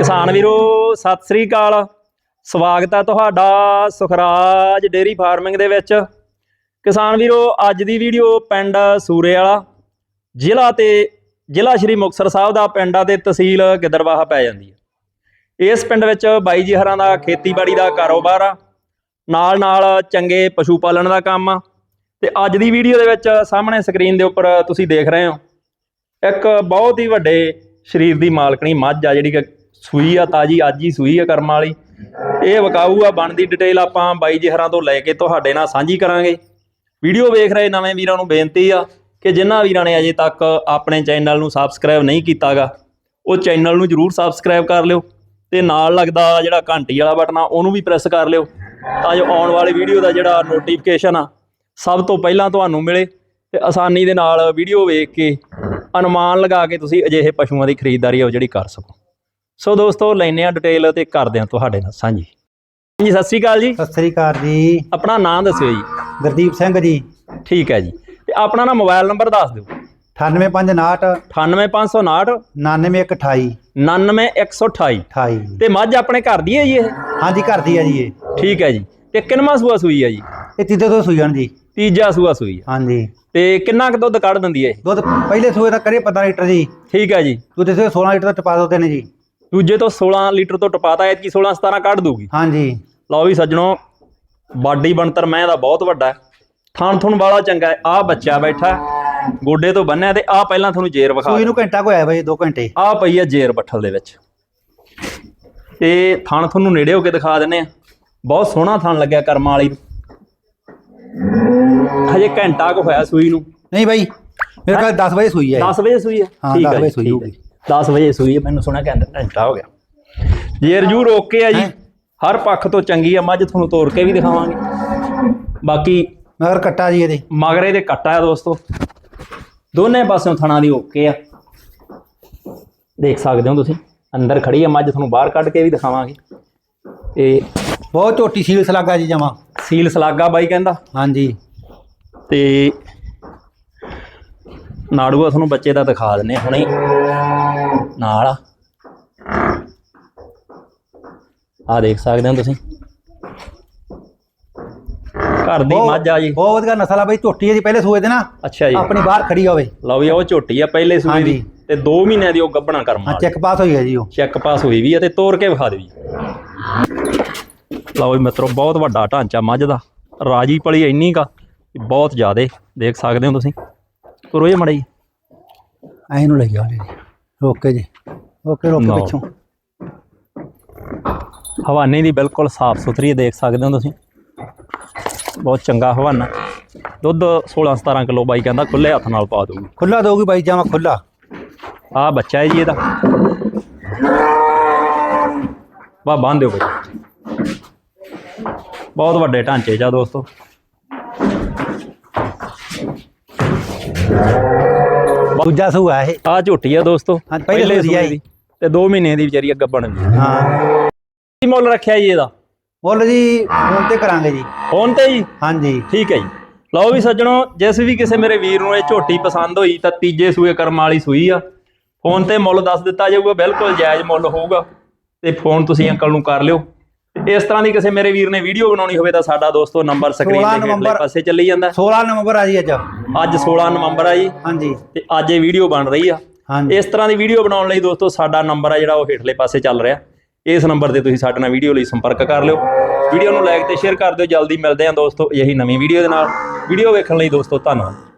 ਕਿਸਾਨ ਵੀਰੋ, ਸਤਿ ਸ੍ਰੀ ਅਕਾਲ। ਸਵਾਗਤ ਹੈ ਤੁਹਾਡਾ ਸੁਖਰਾਜ ਡੇਰੀ ਫਾਰਮਿੰਗ ਦੇ ਵਿੱਚ। ਕਿਸਾਨ ਵੀਰੋ, ਅੱਜ ਦੀ ਵੀਡੀਓ ਪਿੰਡ ਸੂਰੇ ਵਾਲਾ ਜ਼ਿਲ੍ਹਾ ਤੇ ਜ਼ਿਲ੍ਹਾ ਸ਼੍ਰੀ ਮੁਕਤਸਰ ਸਾਹਿਬ ਦਾ ਪਿੰਡ ਆ ਤੇ ਤਹਿਸੀਲ ਗਿੱਦੜਵਾਹਾ ਪੈ ਜਾਂਦੀ ਹੈ। ਇਸ ਪਿੰਡ ਵਿੱਚ ਬਾਈ ਜੀ ਹਰਾਂ ਦਾ ਖੇਤੀਬਾੜੀ ਦਾ ਕਾਰੋਬਾਰ ਆ। ਨਾਲ ਨਾਲ ਚੰਗੇ ਪਸ਼ੂ ਪਾਲਣ ਦਾ ਕੰਮ ਆ। ਤੇ ਅੱਜ ਦੀ ਵੀਡੀਓ ਦੇ ਵਿੱਚ ਸਾਹਮਣੇ ਸਕਰੀਨ ਦੇ ਉੱਪਰ ਤੁਸੀਂ ਦੇਖ ਰਹੇ ਹੋ, ਇੱਕ ਬਹੁਤ ਹੀ ਵੱਡੇ ਸਰੀਰ ਦੀ ਮਾਲਕਣੀ ਮੱਝ ਆ ਜਿਹੜੀ ਕਿ ਸੂਈ ਆ, ਤਾਜੀ ਅੱਜ ਹੀ ਸੂਈ ਆ ਕਰਮ ਵਾਲੀ। ਇਹ ਵਕਾਊ ਆ, ਬਣਦੀ ਡਿਟੇਲ ਆਪਾਂ ਬਾਈ ਜੀ ਤੋਂ ਲੈ ਕੇ ਤੁਹਾਡੇ ਨਾਲ ਸਾਂਝੀ ਕਰਾਂਗੇ। ਵੀਡੀਓ ਵੇਖ ਰਹੇ ਨਵੇਂ ਵੀਰਾਂ ਨੂੰ ਬੇਨਤੀ ਆ ਕਿ ਜਿਨ੍ਹਾਂ ਵੀਰਾਂ ਨੇ ਅਜੇ ਤੱਕ ਆਪਣੇ ਚੈਨਲ ਨੂੰ ਸਬਸਕ੍ਰਾਈਬ ਨਹੀਂ ਕੀਤਾਗਾ, ਉਹ ਚੈਨਲ ਨੂੰ ਜਰੂਰ ਸਬਸਕ੍ਰਾਈਬ ਕਰ ਲਿਓ ਤੇ ਨਾਲ ਲੱਗਦਾ ਜਿਹੜਾ ਘੰਟੀ ਵਾਲਾ ਬਟਨ ਆ, ਉਹਨੂੰ ਵੀ ਪ੍ਰੈਸ ਕਰ ਲਿਓ ਤਾਂ ਜੋ ਆਉਣ ਵਾਲੀ ਵੀਡੀਓ ਦਾ ਜਿਹੜਾ ਨੋਟੀਫਿਕੇਸ਼ਨ ਆ, ਸਭ ਤੋਂ ਪਹਿਲਾਂ ਤੁਹਾਨੂੰ ਮਿਲੇ ਤੇ ਆਸਾਨੀ ਦੇ ਨਾਲ ਵੀਡੀਓ ਵੇਖ ਕੇ ਅਨੁਮਾਨ ਲਗਾ ਕੇ ਤੁਸੀਂ ਅਜਿਹੇ ਪਸ਼ੂਆਂ ਦੀ ਖਰੀਦਦਾਰੀ ਆ ਉਹ ਜਿਹੜੀ ਕਰ ਸਕੋ। ਸੋ ਦੋਸਤੋ ਲੈਨੇ ਆ ਡਿਟੇਲ ਤੇ ਕਰਦੇ ਆ ਤੁਹਾਡੇ ਨਾਲ ਸਾਂਝੀ। ਜੀ ਸਤਿ ਸ੍ਰੀ ਅਕਾਲ ਜੀ। ਸਤਿ ਸ੍ਰੀ ਅਕਾਲ ਜੀ। ਆਪਣਾ ਨਾਮ ਦੱਸਿਓ ਜੀ। ਗੁਰਦੀਪ ਸਿੰਘ ਜੀ। ਠੀਕ ਹੈ ਜੀ। ਤੇ ਆਪਣਾ ਨਾ ਮੋਬਾਈਲ ਨੰਬਰ ਦੱਸ ਦਿਓ। 98559 98559 99128 99128 28 ਤੇ ਮੱਝ ਆਪਣੇ ਘਰ ਦੀ ਹੈ ਜੀ ਇਹ? ਹਾਂਜੀ ਘਰ ਦੀ ਆ ਜੀ ਇਹ। ਠੀਕ ਹੈ ਜੀ। ਤੇ ਕਿੰਨਵਾਂ ਸੂਆ ਸੂਈ ਹੈ ਜੀ? ਇਹ ਤੀਜੇ ਤੋਂ ਸੂਈਣ ਜੀ। ਤੀਜਾ ਸੂਆ ਸੂਈ ਹੈ। ਹਾਂਜੀ। ਤੇ ਕਿੰਨਾ ਕੁ ਦੁੱਧ ਕੱਢ ਦਿੰਦੀ ਹੈ ਇਹ? ਦੁੱਧ ਪਹਿਲੇ ਸੂਏ ਦਾ ਕਰੇ 15 ਲੀਟਰ ਜੀ। ਠੀਕ ਹੈ ਜੀ। ਦੂਜੇ ਸੂਏ 16 ਲੀਟਰ ਦਾ ਟਪਾ ਦਿੰਦੇ ਨੇ ਜੀ। ਦੂਜੇ ਤੋਂ 16 ਲੀਟਰ ਤੋਂ ਟਪਾਤਾ ਐਤਕੀ 16 17 ਕੱਢ ਦੂਗੀ। ਹਾਂਜੀ। ਲਓ ਵੀ ਸੱਜਣੋ ਬਾਡੀ ਬਣਤਰ ਮੈਂ ਦਾ ਬਹੁਤ ਵੱਡਾ ਥਣ ਥੁਣ ਵਾਲਾ ਚੰਗਾ ਆ ਬੱਚਾ ਬੈਠਾ ਗੋਡੇ ਤੋਂ ਬੰਨਿਆ ਤੇ ਆ ਪਹਿਲਾਂ ਤੁਹਾਨੂੰ ਜੇਰ ਵਿਖਾ ਸੂਈ ਨੂੰ ਘੰਟਾ ਕੋ ਆਇਆ ਬਾਈ 2 ਘੰਟੇ। ਆ ਪਈ ਹੈ ਜੇਰ ਬੱਠਲ ਦੇ ਵਿੱਚ। ਤੇ ਥਣ ਤੁਹਾਨੂੰ ਨੇੜੇ ਹੋ ਕੇ ਦਿਖਾ ਦਿੰਨੇ ਆ ਬਹੁਤ ਸੋਹਣਾ ਥਣ ਲੱਗਿਆ ਕਰਮਾਂ ਵਾਲੀ ਹਜੇ ਘੰਟਾ ਕੁ ਹੋਇਆ ਸੂਈ ਨੂੰ। ਨਹੀਂ ਬਾਈ ਮੇਰੇ ਕੋਲ 10 ਵਜੇ ਸੂਈ ਹੈ 10 ਵਜੇ ਸੂਈ ਹੈ? ਹਾਂ, ਠੀਕ 10 ਹੈ ਵਜੇ ਸੂਈ ਹੋਊਗੀ। ਹੈ। 10 ਵਜੇ ਸੂਈ ਹੈ ਮੈਨੂੰ ਸੁਣਿਆ ਘੰਟਾ ਘੰਟਾ ਹੋ ਗਿਆ। ਜੇਰ ਜੂਰ ਓਕੇ ਆ ਜੀ? ਹਰ ਪੱਖ ਤੋਂ ਚੰਗੀ ਆ ਮੱਝ ਤੁਹਾਨੂੰ ਤੋੜ ਕੇ ਵੀ ਦਿਖਾਵਾਂਗੇ। ਬਾਕੀ ਮਗਰ ਕੱਟਾ ਜੀ ਇਹਦੇ। ਮਗਰੇ ਦੇ ਕੱਟਾ ਆ ਦੋਸਤੋ। ਦੋਨੇ ਪਾਸਿਓਂ ਥਣਾ ਦੀ ਓਕੇ ਆ। ਦੇਖ ਸਕਦੇ ਹੋ ਤੁਸੀਂ ਅੰਦਰ ਖੜੀ ਆ ਮੱਝ ਤੁਹਾਨੂੰ ਬਾਹਰ ਕੱਢ ਕੇ ਵੀ ਦਿਖਾਵਾਂਗੇ। ਤੇ ਬਹੁਤ ਝੋਟੀ ਸੀਲਸ ਲੱਗਾ ਜੀ ਜਮਾ। ਸੀਲ ਸਲਾਗਾ ਬਾਈ ਕਹਿੰਦਾ। ਹਾਂਜੀ। ਤੇ ਨਾੜੂਆ ਤੁਹਾਨੂੰ ਬੱਚੇ ਦਾ ਦਿਖਾ ਦਿੰਨੇ ਹੁਣੇ। ਨਾਲ ਆ। ਆਹ ਦੇਖ ਸਕਦੇ ਹੋ ਤੁਸੀਂ। ਘਰ ਦੀ ਮੱਝ ਆ ਜੀ। ਬਹੁਤ ਵਧੀਆ ਨਸਲ ਆ ਬਾਈ ਝੋਟੀ ਜੀ ਪਹਿਲੇ ਸੂਏ ਦੇ ਨਾ। ਅੱਛਾ ਜੀ। ਆਪਣੀ ਬਾਹਰ ਖੜੀ ਹੋਵੇ। ਲਓ ਵੀ ਉਹ ਝੋਟੀ ਆ ਪਹਿਲੇ ਸੂਏ ਦੀ। ਤੇ 2 ਮਹੀਨਿਆਂ ਦੀ ਉਹ ਗੱਭਣਾ ਕਰਮ ਹਾਂ ਚੈੱਕ ਪਾਸ ਹੋਈ ਹੈ ਜੀ ਉਹ। ਚੈੱਕ ਪਾਸ ਹੋਈ ਵੀ ਆ ਤੇ ਤੋੜ ਕੇ ਵਿਖਾ ਦੇਵੀ ਲਓ ਵੀ ਮਿੱਤਰੋ ਬਹੁਤ ਵੱਡਾ ਢਾਂਚਾ ਮੱਝ ਦਾ। ਰਾਜੀ ਪਲੀ ਇੰਨੀ ਕਾ ਬਹੁਤ ਜ਼ਿਆਦੇ। ਦੇਖ ਸਕਦੇ ਹੋ ਤੁਸੀਂ। ਕਰੋ ਇਹ ਮੜਈ ਐਂ ਨੂੰ ਲੈ ਗਿਆ ਜੀ। ਓਕੇ ਜੀ। ਓਕੇ ਰੋਕੇ ਲਓ। ਪਿੱਛੋਂ। ਹਵਾਨੇ ਦੀ ਬਿਲਕੁਲ ਸਾਫ਼ ਸੁਥਰੀ ਦੇਖ ਸਕਦੇ ਹੋ ਤੁਸੀਂ। ਬਹੁਤ ਚੰਗਾ ਹਵਾਨਾ। ਦੁੱਧ 16 17 ਕਿਲੋ ਬਾਈ ਕਹਿੰਦਾ ਖੁੱਲੇ ਹੱਥ ਨਾਲ ਪਾ ਦਊਗੀ ਖੁੱਲਾ ਦੋਗੀ ਬਾਈ ਜਾਵਾ ਖੁੱਲਾ ਆ ਬੱਚਾ ਹੈ ਜੀ ਇਹਦਾ। ਵਾ ਬੰਨ ਦਿਓ ਬਈ। ਬਹੁਤ ਵੱਡੇ ਢਾਂਚੇ ਜਾ ਦੋਸਤੋ। ਦੂਜਾ ਸੂਆ ਇਹ। ਆ ਝੋਟੀ ਆ ਦੋਸਤੋ ਹਾਂ, ਪਹਿਲੇ ਸੂਏ ਦੀ ਤੇ 2 ਮਹੀਨੇ ਦੀ ਵਿਚਾਰੀ ਅੱਗਾ ਬਣ ਗਈ। ਹਾਂ। ਕੀ ਮੁੱਲ ਰੱਖਿਆ ਜੀ ਇਹਦਾ? ਮੁੱਲ ਜੀ ਫੋਨ ਤੇ ਕਰਾਂਗੇ ਜੀ। ਫੋਨ ਤੇ ਜੀ? ਹਾਂਜੀ। ਠੀਕ ਹੈ ਜੀ। ਲਓ ਵੀ ਸੱਜਣੋ ਜਿਸ ਵੀ ਕਿਸੇ ਮੇਰੇ ਵੀਰ ਨੂੰ ਇਹ ਝੋਟੀ ਪਸੰਦ ਹੋਈ ਤਾਂ ਤੀਜੇ ਸੂਏ ਕਰਮ ਵਾਲੀ ਸੂਈ ਆ। ਫੋਨ ਤੇ ਮੁੱਲ ਦੱਸ ਦਿੱਤਾ ਜਾਊਗਾ ਬਿਲਕੁਲ ਜਾਇਜ਼ ਮੁੱਲ ਹੋਊਗਾ। ਤੇ ਫੋਨ ਤੁਸੀਂ ਅੰਕਲ ਨੂੰ ਕਰ ਲਿਓ। ਇਸ ਤਰ੍ਹਾਂ ਦੀ ਕਿਸੇ ਮੇਰੇ ਵੀਰ ਨੇ ਵੀਡੀਓ ਬਣਾਉਣੀ ਹੋਵੇ ਤਾਂ ਸਾਡਾ ਦੋਸਤੋ ਨੰਬਰ ਸਕਰੀਨ 16 ਦੇ ਹੇਠਲੇ ਨਵੰਬਰ। ਪਾਸੇ ਚੱਲੀ ਜਾਂਦਾ। 16 ਨਵੰਬਰ ਆ ਜੀ ਅੱਜ। ਅੱਜ 16 ਨਵੰਬਰ ਆ ਜੀ। ਹਾਂਜੀ। ਤੇ ਅੱਜ ਇਹ ਵੀਡੀਓ ਬਣ ਰਹੀ ਆ। ਹਾਂਜੀ। ਇਸ ਤਰ੍ਹਾਂ ਦੀ ਵੀਡੀਓ ਬਣਾਉਣ ਲਈ ਦੋਸਤੋ ਸਾਡਾ ਨੰਬਰ ਆ ਜਿਹੜਾ ਉਹ ਹੇਠਲੇ ਪਾਸੇ ਚੱਲ ਰਿਹਾ। ਇਸ ਨੰਬਰ ਤੇ ਤੁਸੀਂ ਸਾਡੇ ਨਾਲ ਵੀਡੀਓ ਲਈ ਸੰਪਰਕ ਕਰ ਲਿਓ। ਵੀਡੀਓ ਨੂੰ ਲਾਈਕ ਤੇ ਸ਼ੇਅਰ ਕਰ ਦਿਓ। ਜਲਦੀ ਮਿਲਦੇ ਹਾਂ ਦੋਸਤੋ ਇਹੀ ਨਵੀਂ ਵੀਡੀਓ ਦੇ ਨਾਲ। ਵੀਡੀਓ ਵੇਖਣ ਲਈ ਦੋਸਤੋ ਧੰਨਵਾਦ।